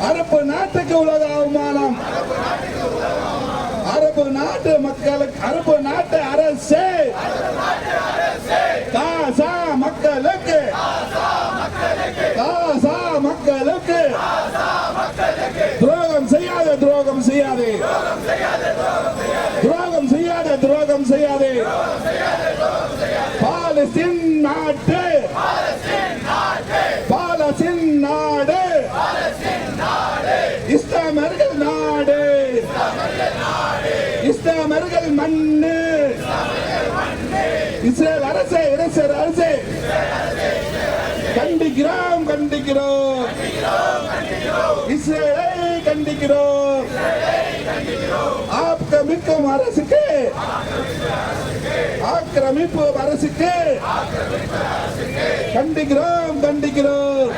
அரபு நாட்டுக்கு உலக அவமானம். அரபு நாட்டு மக்களுக்கு அரபு நாட்டு அரசு. காசா மக்களுக்கு. காசா மக்களுக்கு. துரோகம் செய்யாதே துரோகம் செய்யாதே. துரோகம் செய்யாதே துரோகம் செய்யாதே. பாலஸ்தீன் நாட்டு பாலஸ்தீன் நாடு இஸ்லாமர்கள் நாடு இஸ்லாமர்கள் மண்ணு. இஸ்ரேல் அரசே இஸ்ரேல் அரசே. கண்டிக்கிறோம் கண்டிக்கிறோம். இஸ்ரேலை கண்டிக்கிறோம். ஆக்கிரமிக்கும் அரசுக்கு. ஆக்கிரமிப்பு அரசுக்கு. கண்டிக்கிறோம் கண்டிக்கிறோம்.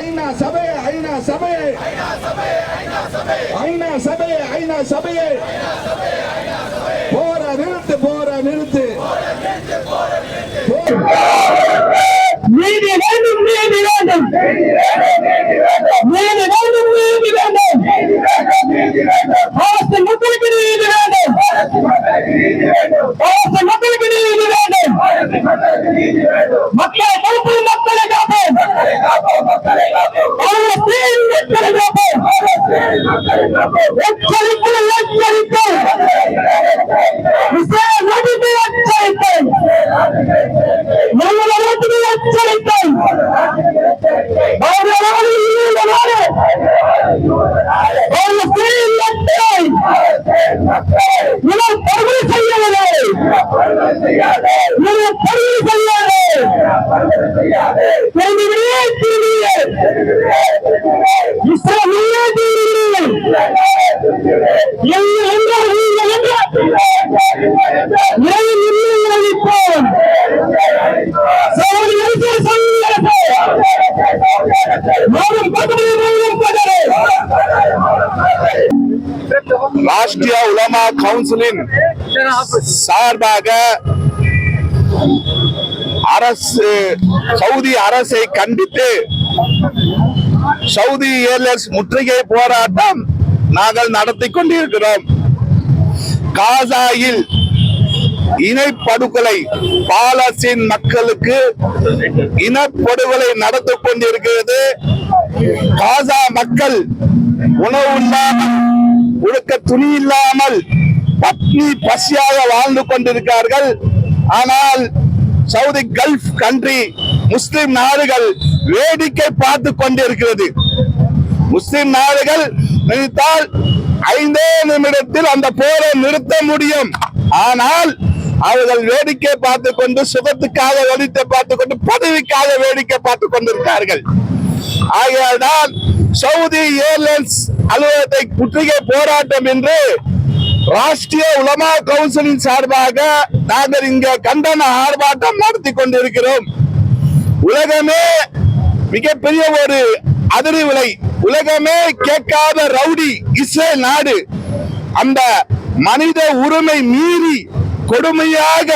ஐநா சபை ஐநா சபை. ஐநா சபையை ஐநா சபையை போற நிறுத்து போற நிறுத்து. நீதி வேண்டும் நீதி வேண்டும். நீதி வேண்டும் நீதி வேண்டும். பாலஸ்தீன மக்களுக்கு நீதி வேண்டும். பாலஸ்தீன மக்களுக்கு நீதி வேண்டும் மக்களை காப்போம் மக்களை காப்போம் பாலஸ்தீன் மக்களை காப்போம் எச்சரிக்கை எச்சரிக்கை இஸ்ரேல் நபிக்கு எச்சரிக்கை நம்மளை நாட்டுக்கு எச்சரிக்கை அவர்கள் நாடு இந்த நாடு பாலஸ்தீன் மக்களை படுகொலை செய்யவில்லை படுகொலை செய்யாதே திரும்பிவிடே திரும்பியே இஸ்லாமிய திரும்பியே எங்கள் என்றால் நீங்கள் என்றால் இரவில் இல்லை அளிப்போம் சோழி அரசு சங்கரசே மாறும் பதவி மாறும் பதவி ராஷ்டிரிய உலமா கவுன்சிலின் சார்பாக அரசு சவுதி அரசை கண்டித்து சவுதி ஏர்லைன்ஸ் முற்றுகை போராட்டம் நாங்கள் நடத்தி கொண்டிருக்கிறோம். காசாயில் இனப்படுகொலை பாலஸ்தீன் மக்களுக்கு இனப்படுகொலை நடத்தி கொண்டிருக்கிறது. காசா மக்கள் உணவு இல்லாமல் உடுக்க துணி இல்லாமல் பத்னி பசியாக வாழ்ந்து கொண்டிருக்கிறார்கள். ஆனால் சவுதி கல்ஃப் கண்ட்ரி முஸ்லிம் நாடுகள் வேடிக்கை பார்த்து கொண்டிருக்கிறது. முஸ்லிம் நாடுகள் நினைத்தால் ஐந்தே நிமிடத்தில் அந்த போரை நிறுத்த முடியும். ஆனால் அவர்கள் வேடிக்கை பார்த்து கொண்டு சுகத்துக்காக வேடிக்கை பார்த்து கொண்டு பதவிக்காக வேடிக்கை பார்த்து கொண்டிருக்கிறார்கள். ஆகையால்தான் சவுதி ஏர்லைன்ஸ் அலுவலகத்தை முற்றுகை போராட்டம் என்று ராஷ்டிரிய உலமா கவுன்சிலின் சார்பாக நாங்கள் இங்க கண்டன ஆர்ப்பாட்டம் நடத்தி கொண்டிருக்கிறோம். உலகமே மிகப்பெரிய ஒரு அதிர்வு விலை. உலகமே கேட்காத ரவுடி இஸ்ரேல் நாடு. அந்த மனித உரிமை மீறி கொடுமையாக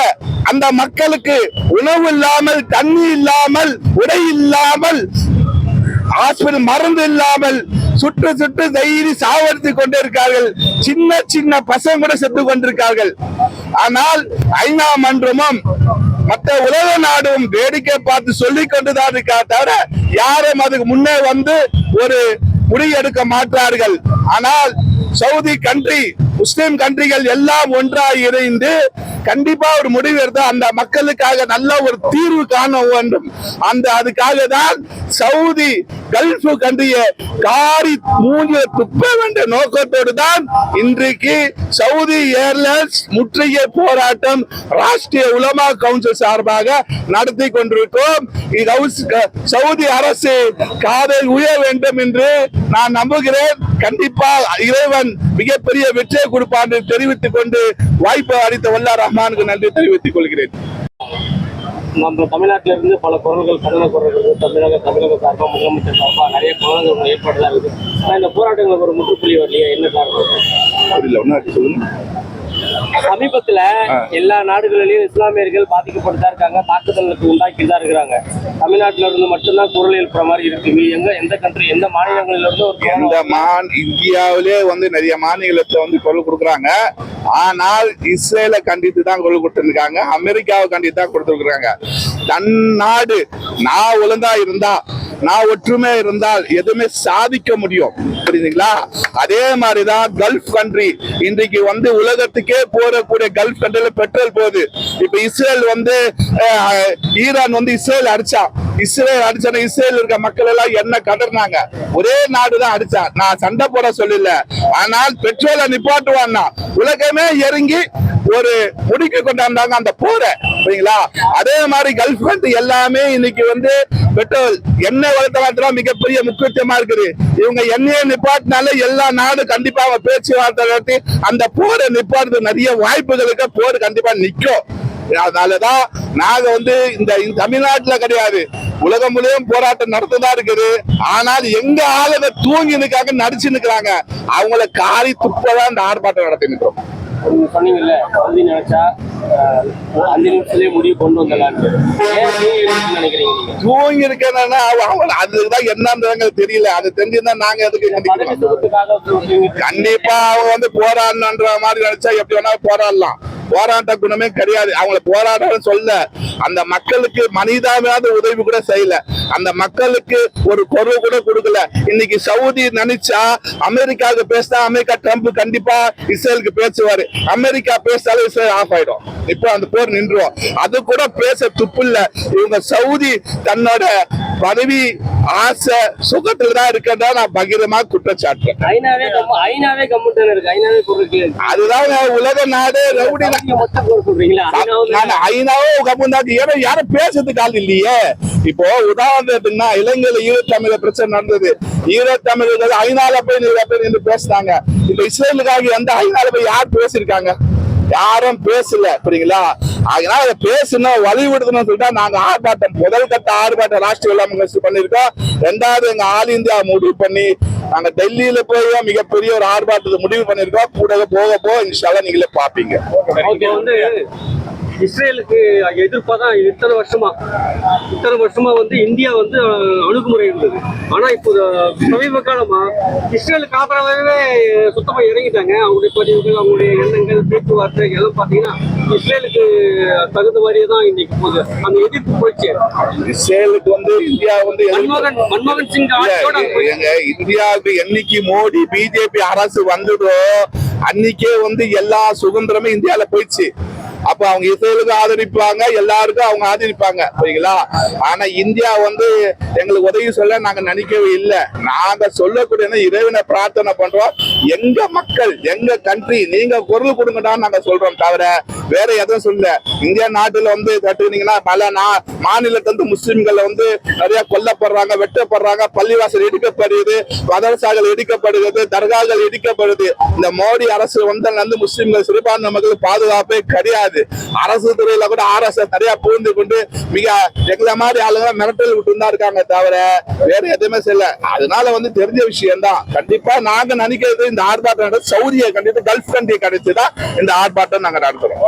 அந்த மக்களுக்கு உணவு இல்லாமல் தண்ணி இல்லாமல் உடை இல்லாமல் ஆஸ்பத்திரி மருந்து இல்லாமல் சுற்று சுற்று தைரி சாவடித்து கொண்டிருக்கார்கள் சின்ன சின்ன பசங்க கூட செத்து கொண்டிருக்கார்கள் ஆனால் ஐநா மன்றமும் மற்ற உலக நாடும் வேடிக்கை பார்த்து சொல்லிக் கொண்டுதான் இருக்கா தவிர யாரும் அதுக்கு முன்னே வந்து ஒரு முடிவு எடுக்க மாட்டார்கள். ஆனால் சவுதி கண்ட்ரி முஸ்லிம் கண்ட்ரிகள் எல்லாம் ஒன்றாக இணைந்து கண்டிப்பா ஒரு முடிவு எடுத்து அந்த மக்களுக்காக நல்ல ஒரு தீர்வு காண வேண்டும். அந்த அதுக்காக தான் சவுதி கல்ஃப் கண்ட்ரிய காரி மூஞ்சில துப்ப வேண்டிய நோக்கத்தோடு தான் இன்றைக்கு சவுதி ஏர்லைன்ஸ் முற்றுகை போராட்டம் ராஷ்டிரிய உலமா கவுன்சில் சார்பாக நடத்தி கொண்டிருக்கிறோம். இது க- சவுதி அரசு காதை உய வேண்டும் என்று நான் நம்புகிறேன். கண்டிப்பா இறைவன் மிகப்பெரிய வெற்றியை கொடுப்பார் என்று தெரிவித்துக் கொண்டு வாய்ப்பு அளித்த வல்லார் ரஹ்மானுக்கு நன்றி தெரிவித்துக் கொள்கிறேன். நம்ம தமிழ்நாட்டில இருந்து பல குரல்கள் கண்டன குரல்கள் தமிழக தமிழக சார்பாக முதலமைச்சர் சார்பாக நிறைய குரல்கள் ஏற்பாடுலாம் இருக்குது ஆனால் இந்த போராட்டங்களுக்கு ஒரு முற்றுப்புள்ளி வரலையே? என்ன காரணம்? புரியல ஒண்ணு சொல்லுங்க. சமீபத்துல எல்லா நாடுகளிலும் இஸ்லாமியர்கள் பாதிக்கப்பட்டு தான் இருக்காங்க தாக்குதலுக்கு உண்டாக்கி தான் இருக்கிறாங்க. தமிழ்நாட்டுல இருந்து மட்டும்தான் குரல் எழுப்புற மாதிரி இருக்கு. எங்க எந்த கண்ட்ரி எந்த மாநிலங்களில இருந்து ஒரு எந்த மான் இந்தியாவிலே வந்து நிறைய மாநிலத்தை வந்து குரல் கொடுக்குறாங்க. ஆனால் இஸ்ரேலை கண்டித்து தான் குரல் கொடுத்துருக்காங்க அமெரிக்காவை கண்டித்து தான் கொடுத்துருக்காங்க தன் நாடு நான் ஒழுங்கா இருந்தா நான் ஒற்றுமை இருந்தால் எதுவுமே சாதிக்க முடியும். புரியுதுங்களா? அதே மாதிரிதான் கல்ஃப் கண்ட்ரி இன்றைக்கு வந்து உலகத்துக்கே போறக்கூடிய கல்ஃப் கண்ட்ரில பெட்ரோல் போகுது. இப்ப இஸ்ரேல் வந்து ஈரான் வந்து இஸ்ரேல் அடிச்சா. இஸ்ரேல் அடிச்சா இஸ்ரேல் இருக்க மக்கள் எல்லாம் என்ன கதறினாங்க? ஒரே நாடு தான் அடிச்சா. நான் சண்டை போட சொல்லல. ஆனால் பெட்ரோலை நிப்பாட்டுவான்னா உலகமே இறங்கி ஒரு முடிக்கு கொண்டாந்தாங்க அந்த போரை. சரிங்களா அதே மாதிரி கல்ஃப் கண்ட்ரி எல்லாமே இன்னைக்கு வந்து பெட்ரோல் எண்ணெய் வளர்த்தலாத்துல மிகப்பெரிய முக்கியத்துவமா இருக்குது. இவங்க எண்ணெயை நிப்பாட்டினால எல்லா நாடு கண்டிப்பா அவங்க பேச்சுவார்த்தை நடத்தி அந்த போரை நிப்பாட்டுறது நிறைய வாய்ப்புகள் இருக்க. போர் கண்டிப்பா நிக்கும். அதனாலதான் நாங்க வந்து இந்த தமிழ்நாட்டுல கிடையாது. உலகம் முழுவதும் போராட்டம் நடத்ததா இருக்குது. ஆனால் எங்க ஆளுங்க தூங்கி நிக்காங்க நடிச்சு நிக்கிறாங்க. அவங்கள காரி துப்பதான் இந்த ஆர்ப்பாட்டம் நடத்தி நிக்கிறோம் நீங்க சொன்னீங்கல்ல வந்து நினைச்சா அஞ்சு நிமிஷத்துலயே முடிவு கொண்டு வந்துடலான்னு நினைக்கிறீங்க தூங்கி இருக்கேன்னா அதுதான் என்னன்றது தெரியல. அது தெரிஞ்சிருந்தா நாங்க எதுக்கு. கண்டிப்பா அவங்க வந்து போராடணுன்ற மாதிரி நினைச்சா எப்படி வேணா போராடலாம். போராட்ட குணமே கிடையாது. அவங்கள போராட்டம் சொல்ல அந்த மக்களுக்கு மனிதாவாத உதவி கூட செய்யல. அந்த மக்களுக்கு ஒரு குரல் கூட கொடுக்கல. இன்னைக்கு சவுதி நினைச்சா அமெரிக்காவுக்கு பேசினா அமெரிக்கா ட்ரம்ப் கண்டிப்பா இஸ்ரேலுக்கு பேசுவாரு. அமெரிக்கா பேசினாலும் இஸ்ரேல் ஆஃப் ஆயிடும். இப்போ அந்த போர் நின்றுவோம் அது கூட பேச துப்பு இல்ல. இவங்க சவுதி தன்னோட பதவி ஆசை சுகத்துல தான் இருக்கிறதா நான் பகிரமா குற்றச்சாட்டுறேன் பொருளுக்கு அதுதான் உலக நாடு ரவுடி நான் ஐநாவோ கம்புண்டாட்டி ஏன்னா யாரும் பேசுறதுக்கு ஆள் இல்லையே. இப்போ உதாரணத்துக்குன்னா இலங்கையில ஈழத்தமிழ பிரச்சனை நடந்தது. ஈழத்தமிழர்கள் ஐநால போய் நின்று பேசினாங்க. இப்ப இஸ்ரேலுக்காக எந்த ஐநால போய் யார் பேசியிருக்காங்க? யாரும் பேசல புரியுங்களா அதனால அதை பேசணும் வழிவிடுதணும் சொல்லிட்டா நாங்க ஆர்ப்பாட்டம் முதல் கட்ட ஆர்ப்பாட்டம் ராஷ்டிரிய வெள்ளாமை பண்ணிருக்கோம் ரெண்டாவது எங்க ஆல் இந்தியா முடிவு பண்ணி நாங்க டெல்லியில போய் மிகப்பெரிய ஒரு ஆர்ப்பாட்டத்தை முடிவு பண்ணிருக்கோம் கூட போக போக இன்ஷால்லா நீங்களே பாப்பீங்க இஸ்ரேலுக்கு எதிர்ப்பா தான் இத்தனை வருஷமா. இத்தனை வருஷமா வந்து இந்தியா வந்து அணுகுமுறை இருந்தது. ஆனா இப்போ சமீப காலமா இஸ்ரேலுக்கு ஆதரவாகவே சுத்தமா இறங்கிட்டாங்க. அவங்களுடைய பதிவுகள் அவங்களுடைய எண்ணங்கள் பேச்சுவார்த்தை எல்லாம் பாத்தீங்கன்னா இஸ்ரேலுக்கு தகுந்த மாதிரியே தான் இன்னைக்கு போகுது. அந்த எதிர்ப்பு போயிடுச்சு. இஸ்ரேலுக்கு வந்து இந்தியா வந்து மன்மோகன் மன்மோகன் சிங் ஆட்சியோட இந்தியாவுக்கு என்னைக்கு மோடி பிஜேபி அரசு வந்ததோ அன்னைக்கே வந்து எல்லா சுதந்திரமும் இந்தியால போயிடுச்சு. அப்ப அவங்க இஸ்ரேலுக்கு ஆதரிப்பாங்க எல்லாருக்கும் அவங்க ஆதரிப்பாங்க சரிங்களா ஆனா இந்தியா வந்து எங்களுக்கு உதவி சொல்ல நாங்க நினைக்கவே இல்லை. நாங்க சொல்லக்கூடிய இறைவனை பிரார்த்தனை பண்றோம். எங்க மக்கள் எங்க கண்ட்ரி நீங்க குரல் கொடுங்கடான்னு நாங்க சொல்றோம் தவிர வேற எதுவும் சொல்ல இந்தியா நாட்டுல வந்து தட்டுனீங்கன்னா பல நா- மாநிலத்துல இருந்து முஸ்லிம்கள் வந்து நிறைய கொல்லப்படுறாங்க வெட்டப்படுறாங்க பள்ளிவாசல் இடிக்கப்படுது மதரசாக்கள் இடிக்கப்படுகிறது தர்காக்கள் இடிக்கப்படுது. இந்த மோடி அரசு வந்ததுல இருந்து முஸ்லிம்கள் சிறுபான்மை மக்கள் பாதுகாப்பே கிடையாது. அரசு துறையில கூட ஆர்எஸ்எஸ் நிறைய புகுந்து கொண்டு மிக எங்களை மாதிரி ஆளுங்க மிரட்டல் விட்டு தான் இருக்காங்க தவிர வேற எதுவுமே செய்யல. அதனால வந்து தெரிஞ்ச விஷயம் தான் கண்டிப்பா நாங்க நினைக்கிறது இந்த ஆர்ப்பாட்டம் நடந்து சவுதியை கண்டித்து கல்ஃப் கண்ட்ரியை கண்டித்து தான் இந்த ஆர்ப்பாட்டம் நாங்க நடத்துறோம்.